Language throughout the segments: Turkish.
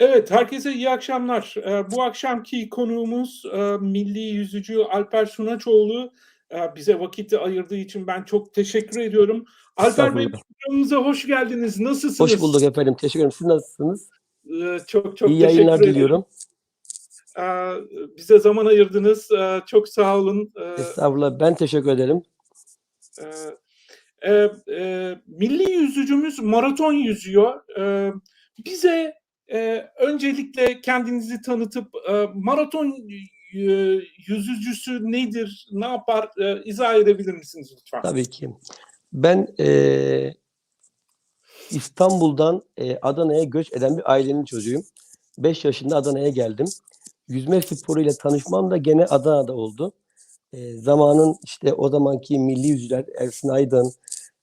Evet, herkese iyi akşamlar. Ee, bu akşamki konuğumuz e, milli yüzücü Alper Sunaçoğlu. Ee, bize vakit ayırdığı için ben çok teşekkür ediyorum. Alper Bey programımıza hoş geldiniz. Nasılsınız? Hoş bulduk efendim. Teşekkür ederim. Siz nasılsınız? Ee, çok çok İyi teşekkür ederim. diliyorum. Bize zaman ayırdınız. Çok sağ olun. Estağfurullah. Ben teşekkür ederim. e, e, milli yüzücümüz maraton yüzüyor. Bize e, öncelikle kendinizi tanıtıp e, maraton e, yüzücüsü nedir, ne yapar e, izah edebilir misiniz lütfen? Tabii ki. Ben eee, İstanbul'dan eee, Adana'ya göç eden bir ailenin çocuğuyum. 5 yaşında Adana'ya geldim. Yüzme sporuyla tanışmam da gene Adana'da oldu. Eee, zamanın işte o zamanki milli yüzücüler Ersin Aydın,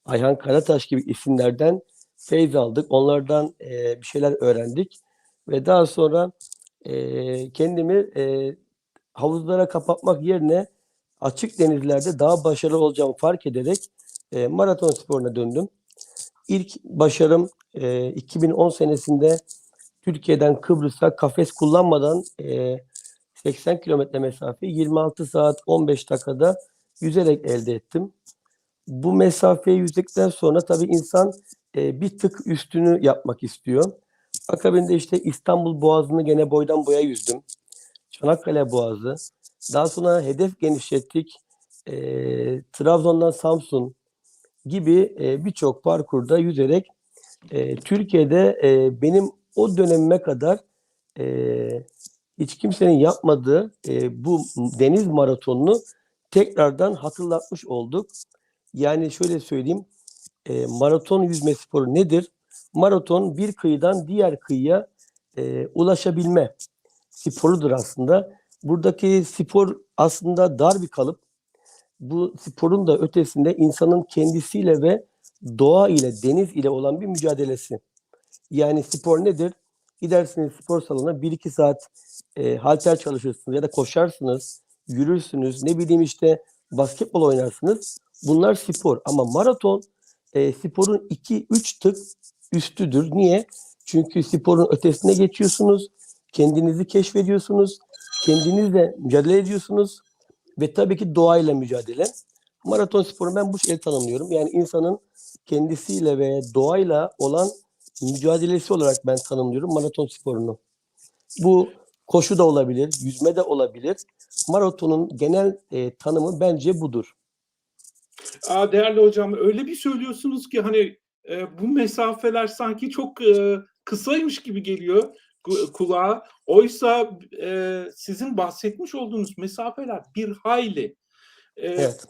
Ayhan Karataş gibi isimlerden feyz aldık. Onlardan eee, bir şeyler öğrendik. Ve daha sonra eee, kendimi eee, havuzlara kapatmak yerine açık denizlerde daha başarılı olacağımı fark ederek e, maraton sporuna döndüm. İlk başarım e, 2010 senesinde Türkiye'den Kıbrıs'a kafes kullanmadan e, 80 kilometre mesafe 26 saat 15 dakikada yüzerek elde ettim. Bu mesafeyi yüzdükten sonra tabii insan e, bir tık üstünü yapmak istiyor. Akabinde işte İstanbul Boğazı'nı gene boydan boya yüzdüm. Çanakkale Boğazı. Daha sonra hedef genişlettik. E, Trabzon'dan Samsun gibi e, birçok parkurda yüzerek e, Türkiye'de e, benim o dönemime kadar e, hiç kimsenin yapmadığı e, bu deniz maratonunu tekrardan hatırlatmış olduk. Yani şöyle söyleyeyim, e, maraton yüzme sporu nedir? Maraton bir kıyıdan diğer kıyıya e, ulaşabilme sporudur aslında. Buradaki spor aslında dar bir kalıp. Bu sporun da ötesinde insanın kendisiyle ve doğa ile, deniz ile olan bir mücadelesi. Yani spor nedir? Gidersiniz spor salonuna 1-2 saat e, halter çalışırsınız ya da koşarsınız, yürürsünüz, ne bileyim işte basketbol oynarsınız. Bunlar spor ama maraton e, sporun 2-3 tık üstüdür. Niye? Çünkü sporun ötesine geçiyorsunuz, kendinizi keşfediyorsunuz, kendinizle mücadele ediyorsunuz ve tabii ki doğayla mücadele. Maraton sporu ben bu şekilde tanımlıyorum. Yani insanın kendisiyle ve doğayla olan mücadelesi olarak ben tanımlıyorum maraton sporunu. Bu koşu da olabilir, yüzme de olabilir. Maratonun genel e, tanımı bence budur. Aa, değerli hocam öyle bir söylüyorsunuz ki hani e, bu mesafeler sanki çok e, kısaymış gibi geliyor ku- kulağa. Oysa e, sizin bahsetmiş olduğunuz mesafeler bir hayli. E, Evet.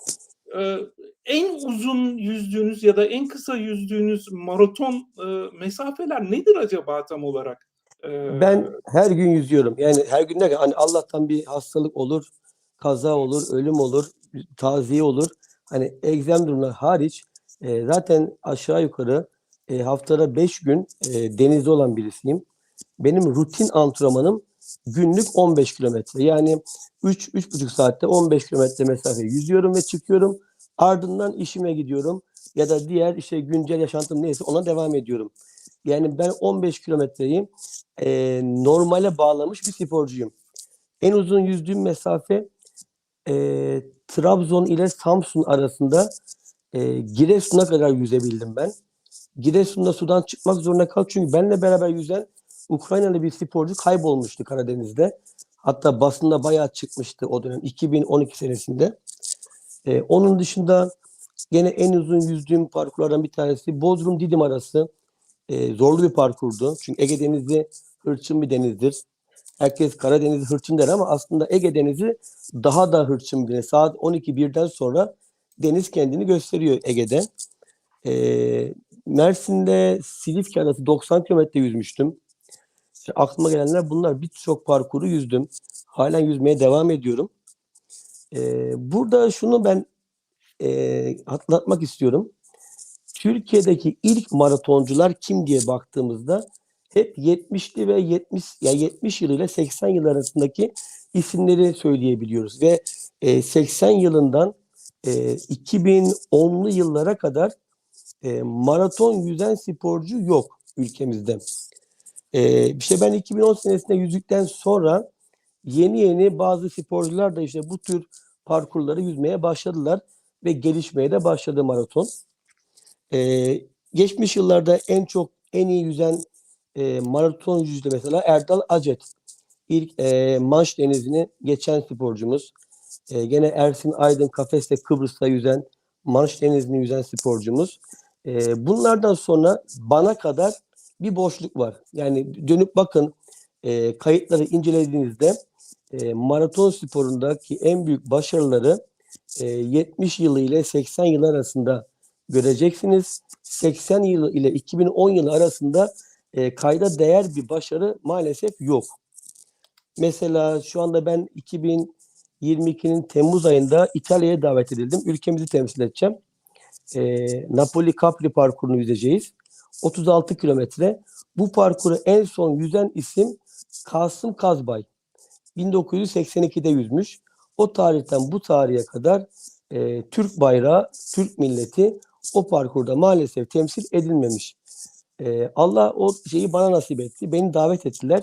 e, en uzun yüzdüğünüz ya da en kısa yüzdüğünüz maraton e, mesafeler nedir acaba tam olarak? E, Ben her gün yüzüyorum. Yani her gün derken hani Allah'tan bir hastalık olur, kaza olur, ölüm olur, taziye olur. Hani egzem durumları hariç e, zaten aşağı yukarı e, haftada 5 gün e, denizde olan birisiyim. Benim rutin antrenmanım günlük 15 kilometre. Yani 3 3,5 saatte 15 kilometre mesafe yüzüyorum ve çıkıyorum. Ardından işime gidiyorum ya da diğer işte güncel yaşantım neyse ona devam ediyorum. Yani ben 15 kilometreyi e, normale bağlamış bir sporcuyum. En uzun yüzdüğüm mesafe e, Trabzon ile Samsun arasında e, Giresun'a kadar yüzebildim ben. Giresun'da sudan çıkmak zorunda kaldım çünkü benimle beraber yüzen Ukraynalı bir sporcu kaybolmuştu Karadeniz'de. Hatta basında bayağı çıkmıştı o dönem 2012 senesinde. E, onun dışında gene en uzun yüzdüğüm parkurlardan bir tanesi Bodrum Didim arası. E, zorlu bir parkurdu. Çünkü Ege Denizi hırçın bir denizdir. Herkes Karadeniz hırçın der ama aslında Ege Denizi daha da hırçın deniz. Saat 12 birden sonra deniz kendini gösteriyor Ege'de. E, Mersin'de Silifke arası 90 kilometre yüzmüştüm. İşte aklıma gelenler bunlar. Birçok parkuru yüzdüm. Halen yüzmeye devam ediyorum. E, burada şunu ben e, hatırlatmak istiyorum. Türkiye'deki ilk maratoncular kim diye baktığımızda hep 70'li ve 70 ya 70 yıl ile 80 yıl arasındaki isimleri söyleyebiliyoruz ve e, 80 yılından e, 2010'lu yıllara kadar e, maraton yüzen sporcu yok ülkemizde. Ee, işte ben 2010 senesinde yüzdükten sonra yeni yeni bazı sporcular da işte bu tür parkurları yüzmeye başladılar ve gelişmeye de başladı maraton. Ee, geçmiş yıllarda en çok en iyi yüzen e, maraton yüzücü mesela Erdal Acet. İlk e, Manş Denizi'ni geçen sporcumuz. E, gene Ersin Aydın kafeste Kıbrıs'ta yüzen Manş Denizi'ni yüzen sporcumuz. E, bunlardan sonra bana kadar bir boşluk var. Yani dönüp bakın e, kayıtları incelediğinizde e, maraton sporundaki en büyük başarıları e, 70 yılı ile 80 yıl arasında göreceksiniz. 80 yılı ile 2010 yılı arasında e, kayda değer bir başarı maalesef yok. Mesela şu anda ben 2022'nin Temmuz ayında İtalya'ya davet edildim. Ülkemizi temsil edeceğim. E, Napoli Capri parkurunu yüzeceğiz. 36 kilometre. Bu parkuru en son yüzen isim Kasım Kazbay. 1982'de yüzmüş. O tarihten bu tarihe kadar e, Türk bayrağı, Türk milleti o parkurda maalesef temsil edilmemiş. E, Allah o şeyi bana nasip etti. Beni davet ettiler.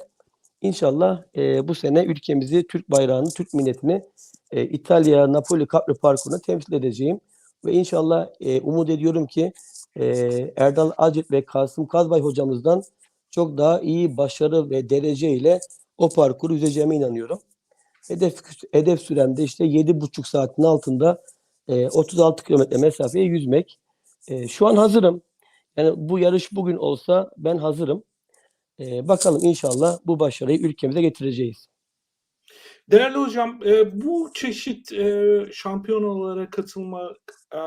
İnşallah e, bu sene ülkemizi, Türk bayrağını, Türk milletini e, İtalya, Napoli Capri parkuruna temsil edeceğim. Ve inşallah e, umut ediyorum ki e, Erdal Acet ve Kasım Kazbay hocamızdan çok daha iyi başarı ve derece ile o parkuru yüzeceğime inanıyorum. Hedef, hedef süremde işte 7,5 saatin altında e, 36 kilometre mesafeye yüzmek. E, şu an hazırım. Yani bu yarış bugün olsa ben hazırım. E, bakalım inşallah bu başarıyı ülkemize getireceğiz. Değerli hocam, e, bu çeşit e, şampiyonalara katılmak e,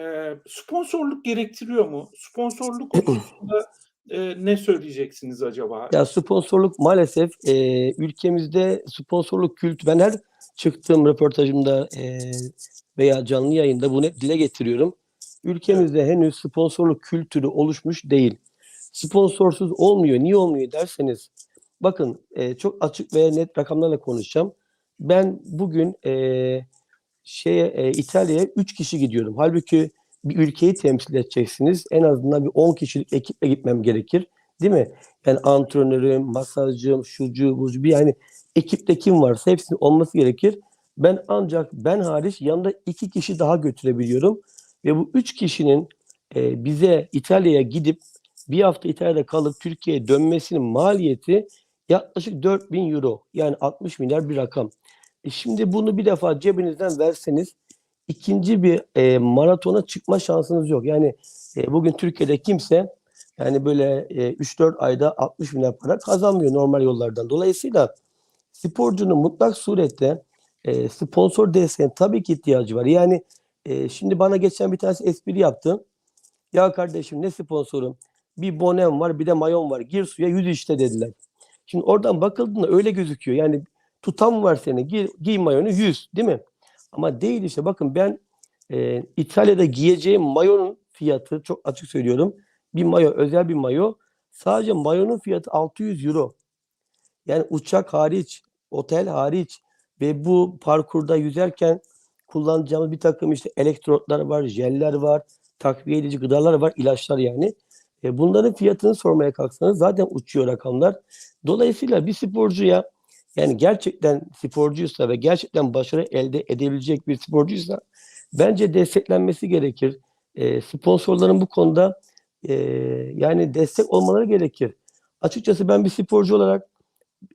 e, sponsorluk gerektiriyor mu? Sponsorluk konusunda e, ne söyleyeceksiniz acaba? Ya sponsorluk maalesef e, ülkemizde sponsorluk kültü ben her çıktığım röportajımda e, veya canlı yayında bunu hep dile getiriyorum. Ülkemizde henüz sponsorluk kültürü oluşmuş değil. Sponsorsuz olmuyor. Niye olmuyor derseniz bakın e, çok açık ve net rakamlarla konuşacağım. Ben bugün e, şeye e, İtalya'ya 3 kişi gidiyorum. Halbuki bir ülkeyi temsil edeceksiniz. En azından bir 10 kişilik ekiple gitmem gerekir. Değil mi? Yani antrenörüm, masajcım, şucu, bucu bir yani ekipte kim varsa hepsinin olması gerekir. Ben ancak ben hariç yanında iki kişi daha götürebiliyorum. Ve bu üç kişinin e, bize İtalya'ya gidip bir hafta İtalya'da kalıp Türkiye'ye dönmesinin maliyeti yaklaşık 4000 euro. Yani 60 milyar bir rakam. E şimdi bunu bir defa cebinizden verseniz ikinci bir e, maratona çıkma şansınız yok. Yani e, bugün Türkiye'de kimse yani böyle e, 3-4 ayda 60 bin lira para kazanmıyor normal yollardan. Dolayısıyla sporcunun mutlak surette e, sponsor desteğine tabii ki ihtiyacı var. Yani e, şimdi bana geçen bir tanesi espri yaptı. Ya kardeşim ne sponsorum? Bir bonem var bir de mayon var. Gir suya yüz işte dediler. Şimdi oradan bakıldığında öyle gözüküyor. Yani tutan var seni. Giy, giy mayonu yüz değil mi? Ama değil işte bakın ben e, İtalya'da giyeceğim mayonun fiyatı çok açık söylüyorum. Bir mayo özel bir mayo sadece mayonun fiyatı 600 euro. Yani uçak hariç, otel hariç ve bu parkurda yüzerken kullanacağımız bir takım işte elektrotlar var, jeller var, takviye edici gıdalar var, ilaçlar yani. E, bunların fiyatını sormaya kalksanız zaten uçuyor rakamlar. Dolayısıyla bir sporcuya yani gerçekten sporcuysa ve gerçekten başarı elde edebilecek bir sporcuysa bence desteklenmesi gerekir. E, sponsorların bu konuda e, yani destek olmaları gerekir. Açıkçası ben bir sporcu olarak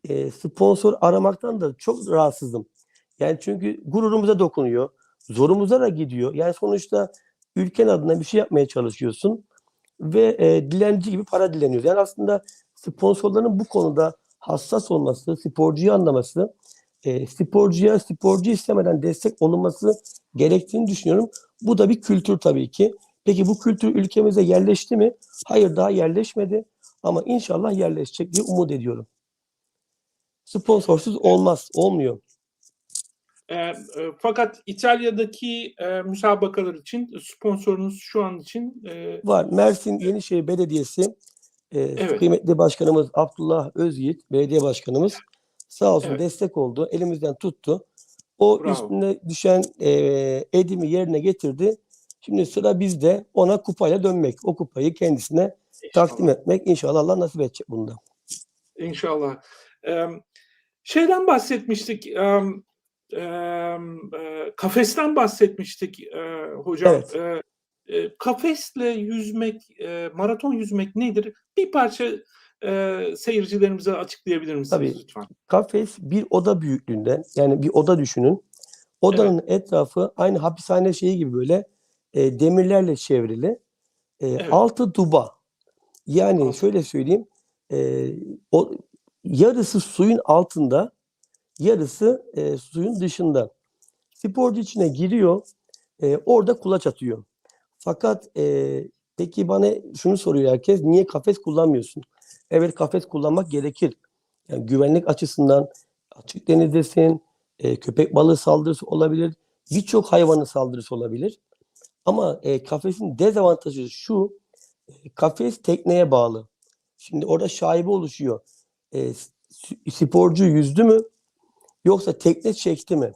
e, sponsor aramaktan da çok rahatsızım. Yani çünkü gururumuza dokunuyor, zorumuza da gidiyor. Yani sonuçta ülken adına bir şey yapmaya çalışıyorsun ve e, dilenci gibi para dileniyoruz. Yani aslında sponsorların bu konuda hassas olması, sporcuyu anlaması, e, sporcuya sporcu istemeden destek olunması gerektiğini düşünüyorum. Bu da bir kültür tabii ki. Peki bu kültür ülkemize yerleşti mi? Hayır daha yerleşmedi ama inşallah yerleşecek diye umut ediyorum. Sponsorsuz olmaz, olmuyor. E, e, fakat İtalya'daki e, müsabakalar için sponsorunuz şu an için e, Var. Mersin Yenişehir Belediyesi e, Evet. kıymetli başkanımız Abdullah Özyiğit, belediye başkanımız sağ olsun Evet. destek oldu. Elimizden tuttu. O Bravo. üstüne düşen e, edimi yerine getirdi. Şimdi sıra bizde ona kupayla dönmek. O kupayı kendisine takdim etmek. İnşallah Allah nasip edecek bunda. İnşallah. Ee, şeyden bahsetmiştik. em, e, kafesten bahsetmiştik e, hocam. Evet. E, e, kafesle yüzmek, e, maraton yüzmek nedir? Bir parça e, seyircilerimize açıklayabilir misiniz Tabii. lütfen? Kafes bir oda büyüklüğünde yani bir oda düşünün. Odanın etrafı aynı hapishane şeyi gibi böyle e, demirlerle çevrili. E, Evet. Altı duba. Yani Altı. şöyle söyleyeyim. e, o yarısı suyun altında, yarısı e, suyun dışında. Sporcu içine giriyor, e, orada kulaç atıyor. Fakat e, peki bana şunu soruyor herkes, niye kafes kullanmıyorsun? Evet kafes kullanmak gerekir. Yani güvenlik açısından açık denizdesin, e, köpek balığı saldırısı olabilir, birçok hayvanın saldırısı olabilir. Ama e, kafesin dezavantajı şu, e, kafes tekneye bağlı. Şimdi orada şaibe oluşuyor. E, sporcu yüzdü mü yoksa tekne çekti mi?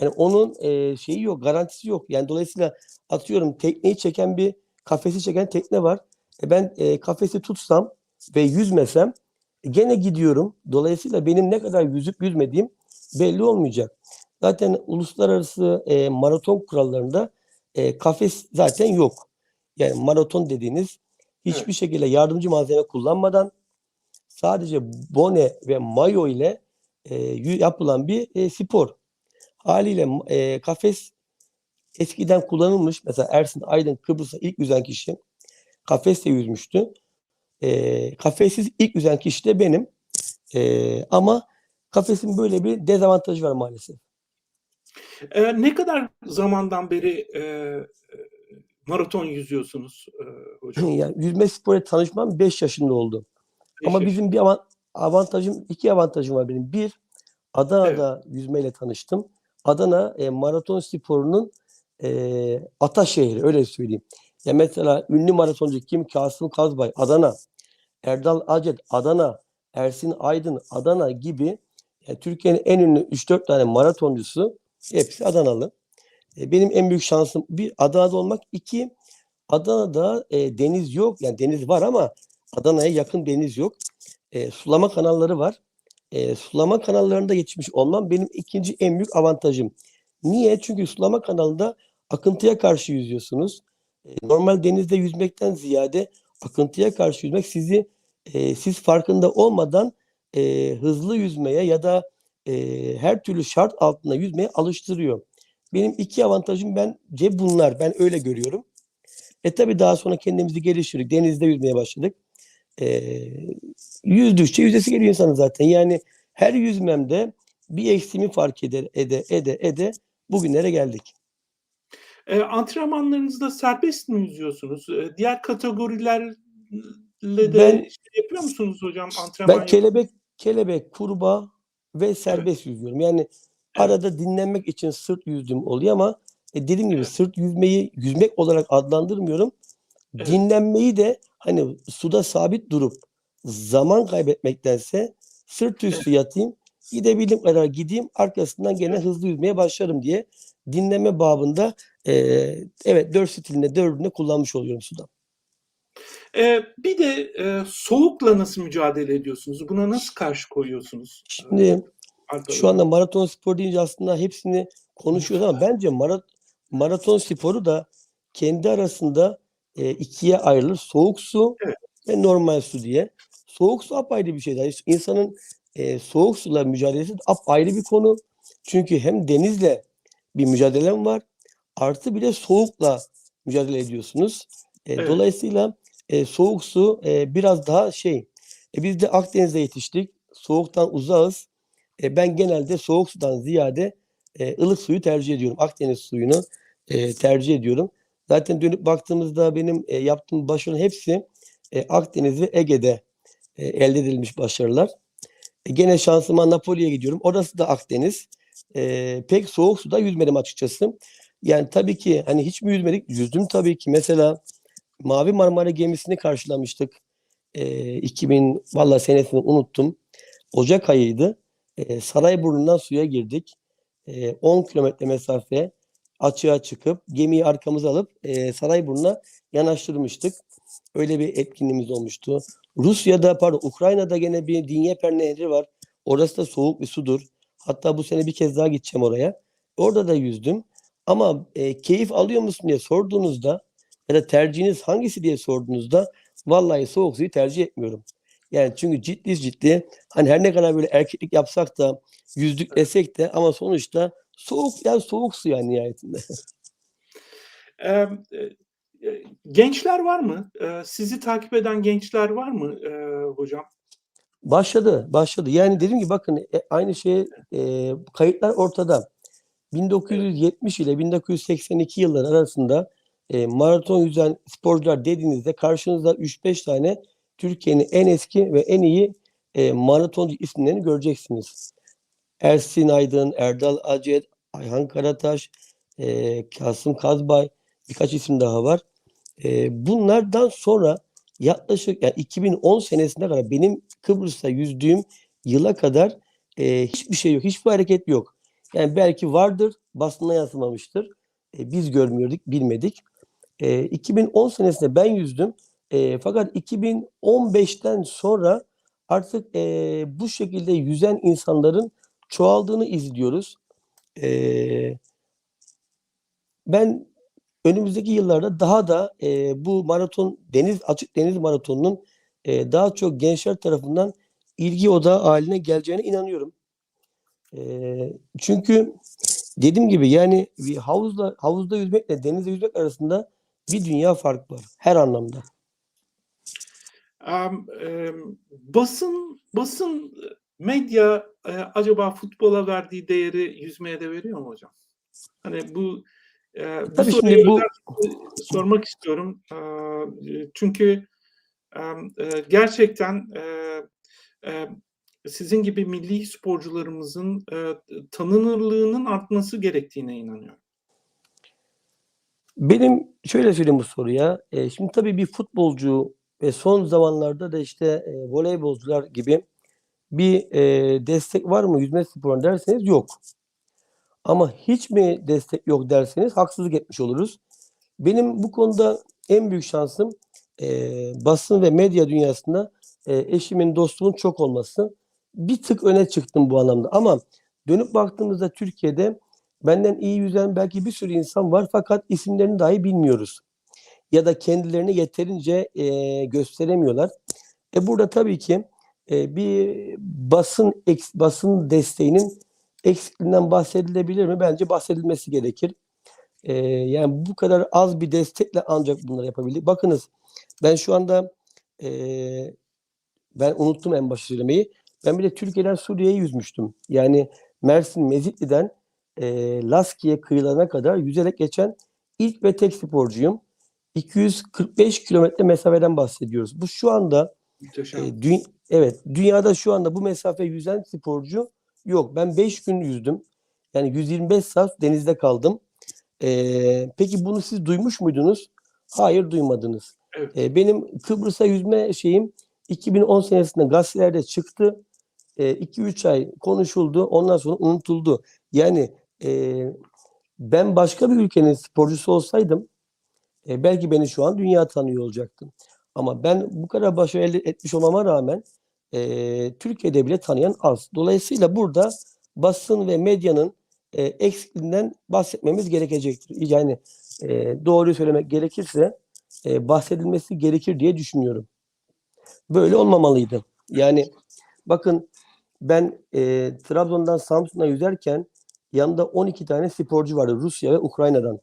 Yani onun e, şeyi yok, garantisi yok. Yani dolayısıyla atıyorum tekneyi çeken bir kafesi çeken tekne var. E, ben e, kafesi tutsam ve yüzmesem e, gene gidiyorum. Dolayısıyla benim ne kadar yüzüp yüzmediğim belli olmayacak. Zaten uluslararası e, maraton kurallarında e, kafes zaten yok. Yani maraton dediğiniz hiçbir şekilde yardımcı malzeme kullanmadan sadece bone ve mayo ile e, yapılan bir e, spor. Haliyle e, kafes eskiden kullanılmış. Mesela Ersin Aydın Kıbrıs'a ilk yüzen kişi kafesle yüzmüştü. E, kafessiz ilk yüzen kişi de benim. E, ama kafesin böyle bir dezavantajı var maalesef. E, ne kadar zamandan beri e, maraton yüzüyorsunuz e, hocam? yani yüzme sporuyla tanışmam 5 yaşında oldu. Ama Beş bizim bir avan- avantajım, iki avantajım var benim. Bir, Adana'da yüzmeyle tanıştım. Adana e, maraton sporunun e, ata şehri öyle söyleyeyim. Ya mesela ünlü maratoncu kim? Kasım Kazbay, Adana. Erdal Acet, Adana. Ersin Aydın, Adana gibi yani Türkiye'nin en ünlü 3-4 tane maratoncusu hepsi Adanalı. E, benim en büyük şansım bir Adana'da olmak. iki Adana'da e, deniz yok. Yani deniz var ama Adana'ya yakın deniz yok. E, sulama kanalları var. E, sulama kanallarında yetişmiş olmam benim ikinci en büyük avantajım. Niye? Çünkü sulama kanalında akıntıya karşı yüzüyorsunuz. E, normal denizde yüzmekten ziyade akıntıya karşı yüzmek sizi e, siz farkında olmadan e, hızlı yüzmeye ya da e, her türlü şart altında yüzmeye alıştırıyor. Benim iki avantajım bence bunlar. Ben öyle görüyorum. E tabi daha sonra kendimizi geliştirdik. Denizde yüzmeye başladık. E, yüzdükçe yüzesi geliyor insanın zaten. Yani her yüzmemde bir eksiğimi fark eder, ede, ede, ede bugünlere geldik. E, antrenmanlarınızda serbest mi yüzüyorsunuz? E, diğer kategorilerle de Ben- şey yapıyor musunuz hocam? Antrenman Ben kelebek, kelebek, kurbağa ve serbest yüzüyorum. Yani arada dinlenmek için sırt yüzdüğüm oluyor ama e, dediğim gibi Evet. sırt yüzmeyi yüzmek olarak adlandırmıyorum. Evet. Dinlenmeyi de hani suda sabit durup zaman kaybetmektense sırt üstü yatayım, gidebildiğim kadar gideyim, arkasından gene hızlı yüzmeye başlarım diye dinleme babında e, evet dört stilinde dördünde kullanmış oluyorum suda. E, bir de e, soğukla nasıl mücadele ediyorsunuz? Buna nasıl karşı koyuyorsunuz? Şimdi Arkadaşlar. Şu anda maraton spor deyince aslında hepsini konuşuyoruz ama bence mara- maraton sporu da kendi arasında e, ikiye ayrılır. Soğuk su Evet. ve normal su diye. Soğuk su apayrı bir şey. Yani insanın e, soğuk suyla mücadelesi apayrı bir konu. Çünkü hem denizle bir mücadelem var. Artı bir de soğukla mücadele ediyorsunuz. E, Evet. Dolayısıyla e, soğuk su e, biraz daha şey. E, biz de Akdeniz'de yetiştik. Soğuktan uzağız. E, ben genelde soğuk sudan ziyade e, ılık suyu tercih ediyorum. Akdeniz suyunu e, tercih ediyorum. Zaten dönüp baktığımızda benim e, yaptığım başarıların hepsi e, Akdeniz ve Ege'de e, elde edilmiş başarılar. E, gene şansıma Napoli'ye gidiyorum. Orası da Akdeniz. E, pek soğuk suda yüzmedim açıkçası. Yani tabii ki hani hiç mi yüzmedik? Yüzdüm tabii ki. Mesela Mavi Marmara gemisini karşılamıştık. E, 2000 valla senesini unuttum. Ocak ayıydı. E, Sarayburnu'ndan suya girdik. E, 10 kilometre mesafe açığa çıkıp gemiyi arkamıza alıp e, Sarayburnu'na yanaştırmıştık. öyle bir etkinliğimiz olmuştu. Rusya'da pardon Ukrayna'da gene bir Dnieper Nehri var. Orası da soğuk bir sudur. Hatta bu sene bir kez daha gideceğim oraya. Orada da yüzdüm. Ama e, keyif alıyor musun diye sorduğunuzda ya da tercihiniz hangisi diye sorduğunuzda vallahi soğuk suyu tercih etmiyorum. Yani çünkü ciddi ciddi hani her ne kadar böyle erkeklik yapsak da yüzdük desek de ama sonuçta soğuk yani soğuk su yani nihayetinde. Ee, gençler var mı? Ee, sizi takip eden gençler var mı hocam? Başladı, başladı. Yani dedim ki bakın e, aynı şey e, kayıtlar ortada. 1970 ile 1982 yılları arasında e, maraton yüzen sporcular dediğinizde karşınızda 3-5 tane Türkiye'nin en eski ve en iyi e, maratoncu isimlerini göreceksiniz. Ersin Aydın, Erdal Acet, Ayhan Karataş, e, Kasım Kazbay, birkaç isim daha var. E, bunlardan sonra yaklaşık yani 2010 senesine kadar benim Kıbrıs'ta yüzdüğüm yıla kadar e, hiçbir şey yok, hiçbir hareket yok. Yani belki vardır, basına yansımamıştır. E, biz görmüyorduk, bilmedik. E, 2010 senesinde ben yüzdüm. E, fakat 2015'ten sonra artık e, bu şekilde yüzen insanların çoğaldığını izliyoruz. E, ben önümüzdeki yıllarda daha da e, bu maraton deniz açık deniz maratonunun e, daha çok gençler tarafından ilgi odağı haline geleceğine inanıyorum. E, çünkü dediğim gibi yani bir havuzda havuzda yüzmekle denizde yüzmek arasında bir dünya fark var her anlamda. Em, em, basın basın medya e, acaba futbola verdiği değeri yüzmeye de veriyor mu hocam? Hani bu e, bu Tabii soruyu bu sormak istiyorum. E, çünkü em, e, gerçekten e, e, sizin gibi milli sporcularımızın e, tanınırlığının artması gerektiğine inanıyorum. Benim şöyle söyleyeyim bu soruya. E, şimdi tabii bir futbolcu ve son zamanlarda da işte e, voleybolcular gibi bir e, destek var mı yüzme sporuna derseniz yok. Ama hiç mi destek yok derseniz haksızlık etmiş oluruz. Benim bu konuda en büyük şansım e, basın ve medya dünyasında e, eşimin, dostumun çok olması. Bir tık öne çıktım bu anlamda. Ama dönüp baktığımızda Türkiye'de benden iyi yüzen belki bir sürü insan var fakat isimlerini dahi bilmiyoruz. Ya da kendilerini yeterince e, gösteremiyorlar. E burada tabii ki e, bir basın basın desteğinin eksikliğinden bahsedilebilir mi? Bence bahsedilmesi gerekir. E, yani bu kadar az bir destekle ancak bunları yapabildik. Bakınız ben şu anda e, ben unuttum en başta söylemeyi. Ben bir de Türkiye'den Suriye'ye yüzmüştüm. Yani Mersin Mezitli'den e, Laskiye kıyılarına kadar yüzerek geçen ilk ve tek sporcuyum. 245 kilometre mesafeden bahsediyoruz. Bu şu anda. E, dü- evet dünyada şu anda bu mesafe yüzen sporcu yok. Ben 5 gün yüzdüm. Yani 125 saat denizde kaldım. E, peki bunu siz duymuş muydunuz? Hayır duymadınız. Evet. E, benim Kıbrıs'a yüzme şeyim 2010 senesinde gazetelerde çıktı. 2-3 ay konuşuldu. Ondan sonra unutuldu. Yani e, ben başka bir ülkenin sporcusu olsaydım e, belki beni şu an dünya tanıyor olacaktı. Ama ben bu kadar başarı elde etmiş olmama rağmen e, Türkiye'de bile tanıyan az. Dolayısıyla burada basın ve medyanın e, eksikliğinden bahsetmemiz gerekecektir. Yani e, doğruyu söylemek gerekirse e, bahsedilmesi gerekir diye düşünüyorum. Böyle olmamalıydı. Yani bakın ben e, Trabzon'dan Samsun'a yüzerken yanında 12 tane sporcu vardı Rusya ve Ukrayna'dan.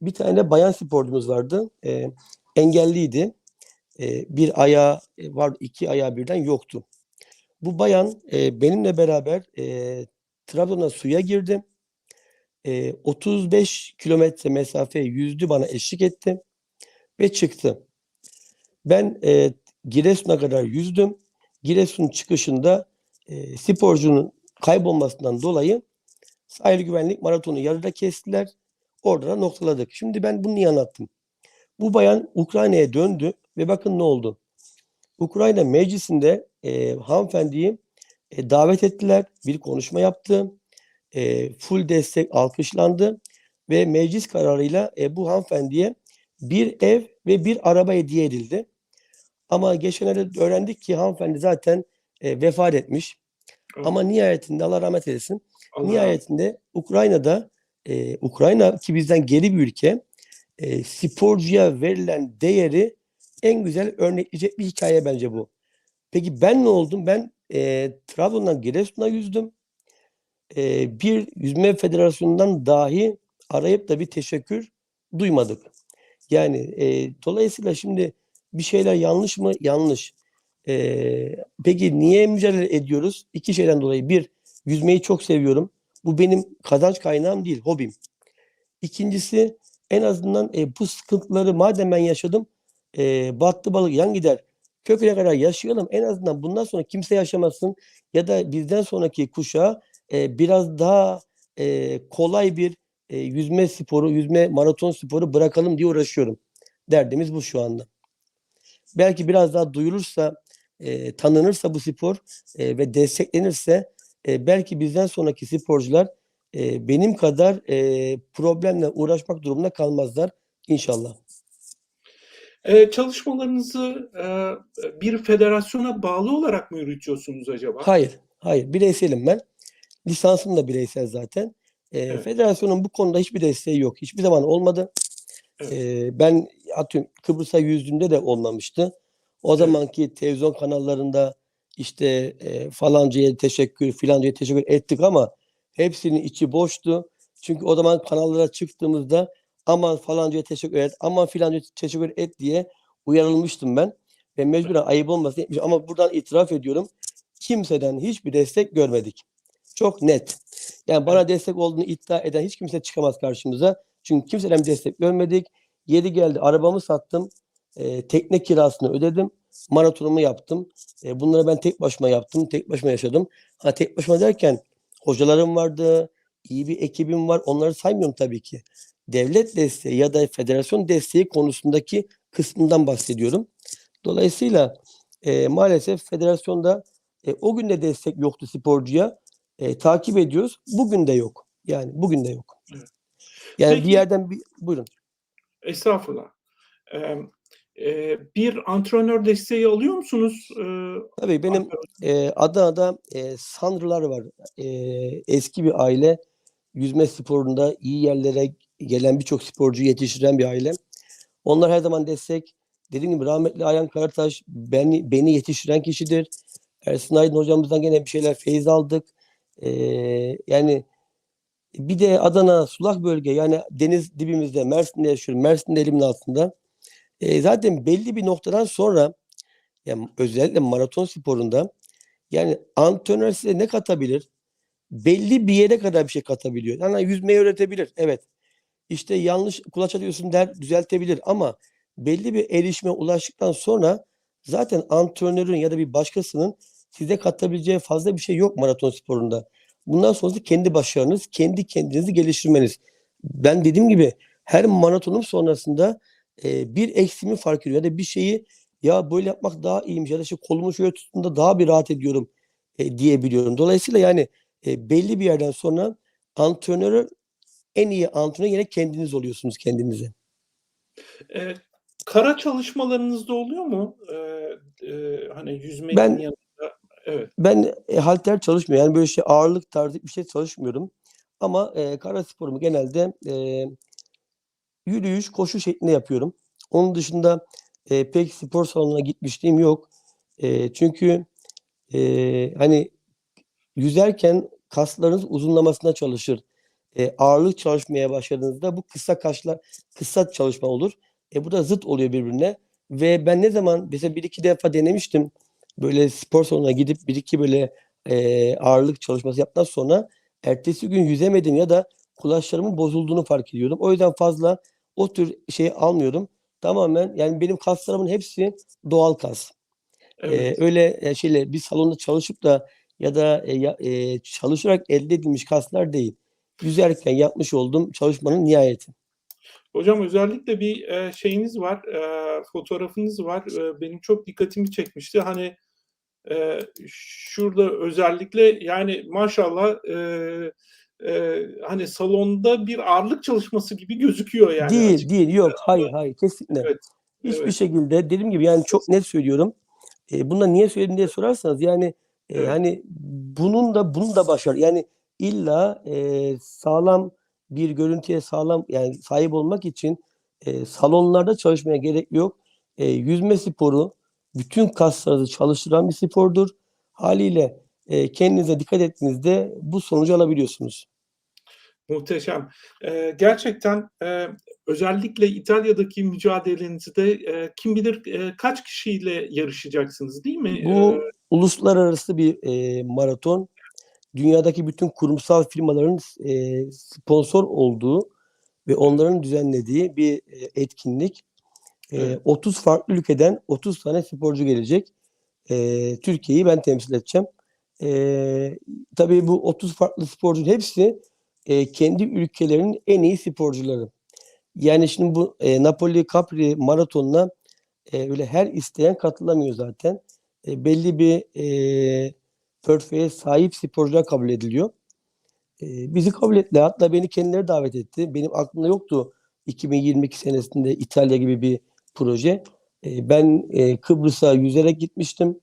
Bir tane bayan sporcumuz vardı. E, engelliydi. Bir ayağı e, vardı, iki ayağı birden yoktu. Bu bayan e, benimle beraber e, Trabzon'a suya girdi. E, 35 kilometre mesafe yüzdü bana eşlik etti ve çıktı. Ben e, Giresun'a kadar yüzdüm. Giresun çıkışında e, sporcunun kaybolmasından dolayı sahil güvenlik maratonu yarıda kestiler. Orada da noktaladık. Şimdi ben bunu niye anlattım? Bu bayan Ukrayna'ya döndü ve bakın ne oldu. Ukrayna meclisinde e, hanımefendiyi e, davet ettiler. Bir konuşma yaptı. E, full destek alkışlandı ve meclis kararıyla e, bu hanımefendiye bir ev ve bir araba hediye edildi. Ama geçenlerde öğrendik ki hanımefendi zaten e, vefat etmiş. Evet. Ama nihayetinde Allah rahmet eylesin. Allah Nihayetinde Ukrayna'da e, Ukrayna ki bizden geri bir ülke e, sporcuya verilen değeri en güzel örnekleyecek bir hikaye bence bu. Peki ben ne oldum? Ben e, Trabzon'dan Giresun'a yüzdüm. E, bir yüzme federasyonundan dahi arayıp da bir teşekkür duymadık. Yani e, dolayısıyla şimdi bir şeyler yanlış mı? Yanlış. E, peki niye mücadele ediyoruz? İki şeyden dolayı. Bir, yüzmeyi çok seviyorum. Bu benim kazanç kaynağım değil, hobim. İkincisi en azından e, bu sıkıntıları madem ben yaşadım e, battı balık yan gider. Köküne kadar yaşayalım. En azından bundan sonra kimse yaşamasın ya da bizden sonraki kuşağa e, biraz daha e, kolay bir e, yüzme sporu, yüzme maraton sporu bırakalım diye uğraşıyorum. Derdimiz bu şu anda. Belki biraz daha duyulursa, e, tanınırsa bu spor e, ve desteklenirse e, belki bizden sonraki sporcular e, benim kadar e, problemle uğraşmak durumunda kalmazlar inşallah. E, çalışmalarınızı e, bir federasyona bağlı olarak mı yürütüyorsunuz acaba? Hayır, hayır. Bireyselim ben. Lisansım da bireysel zaten. E, Evet. Federasyonun bu konuda hiçbir desteği yok. Hiçbir zaman olmadı. Evet. E, ben atıyorum Kıbrıs'a yüzdüğümde de olmamıştı. O Evet. zamanki televizyon kanallarında işte e, falancaya teşekkür, filancaya teşekkür ettik ama hepsinin içi boştu. Çünkü o zaman kanallara çıktığımızda aman falancaya teşekkür et, aman filancaya teşekkür et diye uyarılmıştım ben. Ve mecburen ayıp olmasın etmiş. Ama buradan itiraf ediyorum. Kimseden hiçbir destek görmedik. Çok net. Yani bana destek olduğunu iddia eden hiç kimse çıkamaz karşımıza. Çünkü kimseden bir destek görmedik. Yeri geldi arabamı sattım. E, tekne kirasını ödedim. Maratonumu yaptım. E, bunları ben tek başıma yaptım. Tek başıma yaşadım. Ha tek başıma derken hocalarım vardı. iyi bir ekibim var. Onları saymıyorum tabii ki. Devlet desteği ya da federasyon desteği konusundaki kısmından bahsediyorum. Dolayısıyla e, maalesef federasyonda e, o gün de destek yoktu sporcuya. E, takip ediyoruz. Bugün de yok. Yani bugün de yok. Evet. Yani Peki- bir yerden bir buyurun. Estağfurullah. E, e, bir antrenör desteği alıyor musunuz? E, Tabii benim antrenör- e, Adana'da e, Sandralar var. E, eski bir aile. Yüzme sporunda iyi yerlere gelen birçok sporcu yetiştiren bir aile. Onlar her zaman destek. Dediğim gibi rahmetli Ayhan Karataş beni, beni yetiştiren kişidir. Ersin Aydın hocamızdan gene bir şeyler feyiz aldık. E, yani bir de Adana sulak bölge yani deniz dibimizde Mersin'de yaşıyorum. Mersin'de elimin altında. E, zaten belli bir noktadan sonra yani özellikle maraton sporunda yani antrenör size ne katabilir? Belli bir yere kadar bir şey katabiliyor. Yani yüzmeyi öğretebilir. Evet. İşte yanlış kulaç atıyorsun der düzeltebilir ama belli bir erişime ulaştıktan sonra zaten antrenörün ya da bir başkasının size katabileceği fazla bir şey yok maraton sporunda. Bundan sonrası kendi başarınız, kendi kendinizi geliştirmeniz. Ben dediğim gibi her maratonum sonrasında e, bir eksiğimi fark ediyorum ya da bir şeyi ya böyle yapmak daha iyiymiş ya da işte kolumu şöyle tuttuğumda daha bir rahat ediyorum e, diyebiliyorum. Dolayısıyla yani e, belli bir yerden sonra antrenörü en iyi antrenör yine kendiniz oluyorsunuz kendinize. E, kara çalışmalarınızda oluyor mu? E, e, hani yüzmenin Ben- yanında. Evet. Ben e, halter çalışmıyorum. Yani böyle şey ağırlık tarzı bir şey çalışmıyorum. Ama e, kara sporumu genelde e, yürüyüş, koşu şeklinde yapıyorum. Onun dışında e, pek spor salonuna gitmişliğim yok. E, çünkü e, hani yüzerken kaslarınız uzunlamasına çalışır. E, ağırlık çalışmaya başladığınızda bu kısa kaşlar, kısa çalışma olur. E, bu da zıt oluyor birbirine. Ve ben ne zaman mesela bir iki defa denemiştim. Böyle spor salonuna gidip bir iki böyle e, ağırlık çalışması yaptıktan sonra ertesi gün yüzemedim ya da kulaçlarımın bozulduğunu fark ediyordum. O yüzden fazla o tür şey almıyorum. Tamamen yani benim kaslarımın hepsi doğal kas. Ee, Evet. öyle e, şeyle bir salonda çalışıp da ya da e, e, çalışarak elde edilmiş kaslar değil. Yüzerken yapmış olduğum çalışmanın nihayeti. Hocam özellikle bir e, şeyiniz var, e, fotoğrafınız var. E, benim çok dikkatimi çekmişti. Hani e, şurada özellikle yani maşallah e, e, hani salonda bir ağırlık çalışması gibi gözüküyor yani. değil, açık- değil, yok, hayır, hayır, kesinlikle. Evet. Hiçbir Evet. şekilde dediğim gibi yani çok net söylüyorum. E, bunu da niye söyledim diye sorarsanız yani e, Evet. hani bunun da bunun da başarı yani illa e, sağlam bir görüntüye sağlam yani sahip olmak için e, salonlarda çalışmaya gerek yok. E, yüzme sporu bütün kaslarınızı çalıştıran bir spordur. Haliyle e, kendinize dikkat ettiğinizde bu sonucu alabiliyorsunuz. Muhteşem. Ee, gerçekten e, özellikle İtalya'daki mücadelenizde e, kim bilir e, kaç kişiyle yarışacaksınız değil mi? Bu Ee, uluslararası bir e, maraton. Dünyadaki bütün kurumsal firmaların e, sponsor olduğu ve onların düzenlediği bir e, etkinlik. E, Evet. 30 farklı ülkeden 30 tane sporcu gelecek. E, Türkiye'yi ben temsil edeceğim. E, tabii bu 30 farklı sporcunun hepsi e, kendi ülkelerinin en iyi sporcuları. Yani şimdi bu e, Napoli Capri maratonuna e, öyle her isteyen katılamıyor zaten. E, belli bir e, portföye sahip sporcular kabul ediliyor. E, bizi kabul ettiler. Hatta beni kendileri davet etti. Benim aklımda yoktu 2022 senesinde İtalya gibi bir proje. E, ben e, Kıbrıs'a yüzerek gitmiştim.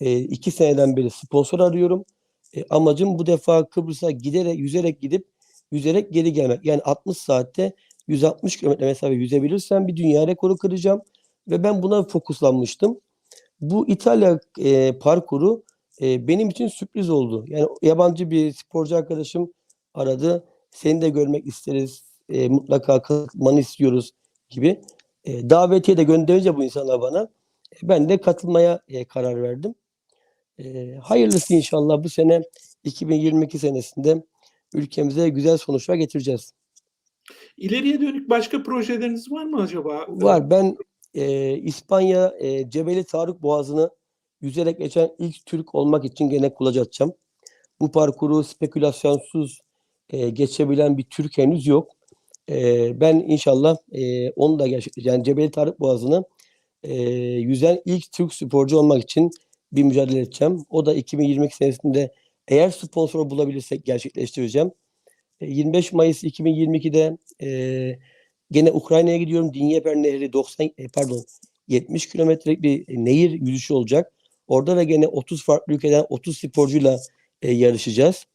E, iki seneden beri sponsor arıyorum. E, amacım bu defa Kıbrıs'a giderek, yüzerek gidip yüzerek geri gelmek. Yani 60 saatte 160 kilometre mesafe yüzebilirsem bir dünya rekoru kıracağım. Ve ben buna fokuslanmıştım. Bu İtalya e, parkuru e, benim için sürpriz oldu. Yani yabancı bir sporcu arkadaşım aradı. Seni de görmek isteriz. E, mutlaka katılmanı istiyoruz gibi. E, davetiye de gönderince bu insanlar bana e, ben de katılmaya e, karar verdim. E, hayırlısı inşallah bu sene 2022 senesinde ülkemize güzel sonuçlar getireceğiz. ileriye dönük başka projeleriniz var mı acaba? Var. Ben e, İspanya e, Cebeli Tarık Boğazı'nı yüzerek geçen ilk Türk olmak için gene kulaç atacağım. Bu parkuru spekülasyonsuz e, geçebilen bir Türk henüz yok. E, ben inşallah e, onu da gerçekleştireceğim. Yani Cebeli Tarık Boğazı'nı e, yüzen ilk Türk sporcu olmak için bir mücadele edeceğim. O da 2022 senesinde eğer sponsor bulabilirsek gerçekleştireceğim. E, 25 Mayıs 2022'de e, Gene Ukrayna'ya gidiyorum. Dinyeper Nehri 90 e, pardon 70 kilometrelik bir nehir yüzüşü olacak. Orada da gene 30 farklı ülkeden 30 sporcuyla e, yarışacağız.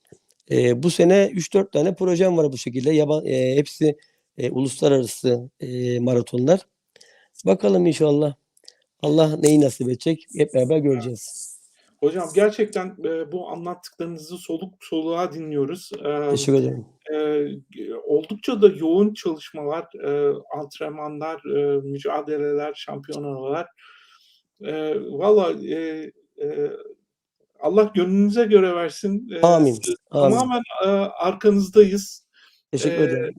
E, bu sene 3-4 tane projem var bu şekilde. Yaban, e, hepsi e, uluslararası e, maratonlar. Bakalım inşallah. Allah neyi nasip edecek hep beraber göreceğiz. Hocam gerçekten e, bu anlattıklarınızı soluk soluğa dinliyoruz. Ee, Teşekkür ederim. e, oldukça da yoğun çalışmalar, e, antrenmanlar, e, mücadeleler, şampiyonalar. E, Valla e, e, Allah gönlünüze göre versin. E, Amin. Tamamen e, arkanızdayız. Teşekkür e, ederim.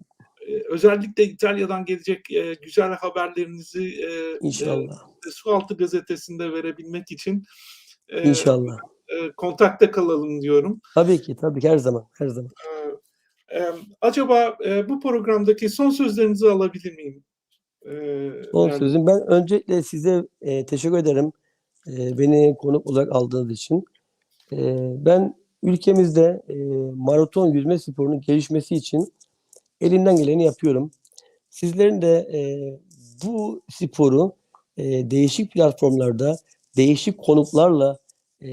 E, özellikle İtalya'dan gelecek e, güzel haberlerinizi e, İnşallah. e, Sualtı gazetesinde verebilmek için e, İnşallah. e, kontakta kalalım diyorum. Tabii ki, tabii ki her zaman, her zaman. Ee, e, acaba e, bu programdaki son sözlerinizi alabilir miyim? Ee, Son yani- sözüm. Ben öncelikle size e, teşekkür ederim. E, beni konuk olarak aldığınız için. E, ben ülkemizde e, maraton yüzme sporunun gelişmesi için elimden geleni yapıyorum. Sizlerin de e, bu sporu e, değişik platformlarda, değişik konuklarla e,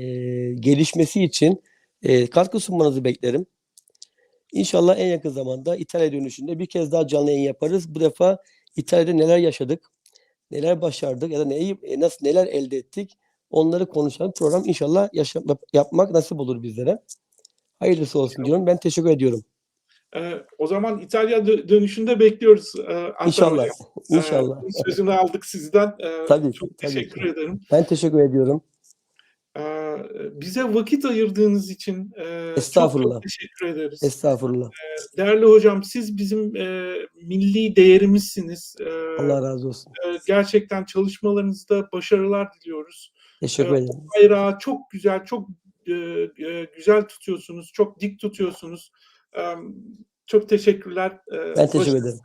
gelişmesi için e, katkı sunmanızı beklerim. İnşallah en yakın zamanda İtalya dönüşünde bir kez daha canlı yayın yaparız. Bu defa İtalya'da neler yaşadık, neler başardık ya da neyi e, nasıl neler elde ettik onları konuşan program inşallah yaşa- yap- yapmak nasip olur bizlere. Hayırlısı olsun diyorum. Ben teşekkür ediyorum. e, o zaman İtalya dö- dönüşünde bekliyoruz. E, Altan İnşallah. Hocam. Ee, İnşallah. bunun sözünü aldık sizden. E, Tabii Çok tabii teşekkür ederim. Ben teşekkür ediyorum. Ee, bize vakit ayırdığınız için e, Estağfurullah. çok teşekkür ederiz. Estağfurullah. Değerli hocam siz bizim e, milli değerimizsiniz. E, Allah razı olsun. e, gerçekten çalışmalarınızda başarılar diliyoruz. Teşekkür ederim. bayrağı çok güzel, çok güzel tutuyorsunuz, çok dik tutuyorsunuz. Çok teşekkürler. Ben teşekkür ederim.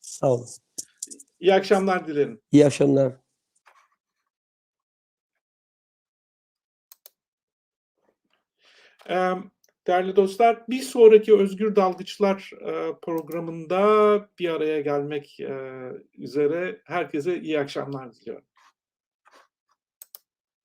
Sağ olun. İyi akşamlar dilerim. İyi akşamlar. Değerli dostlar, bir sonraki Özgür Dalgıçlar e, programında bir araya gelmek e, üzere herkese iyi akşamlar diliyorum.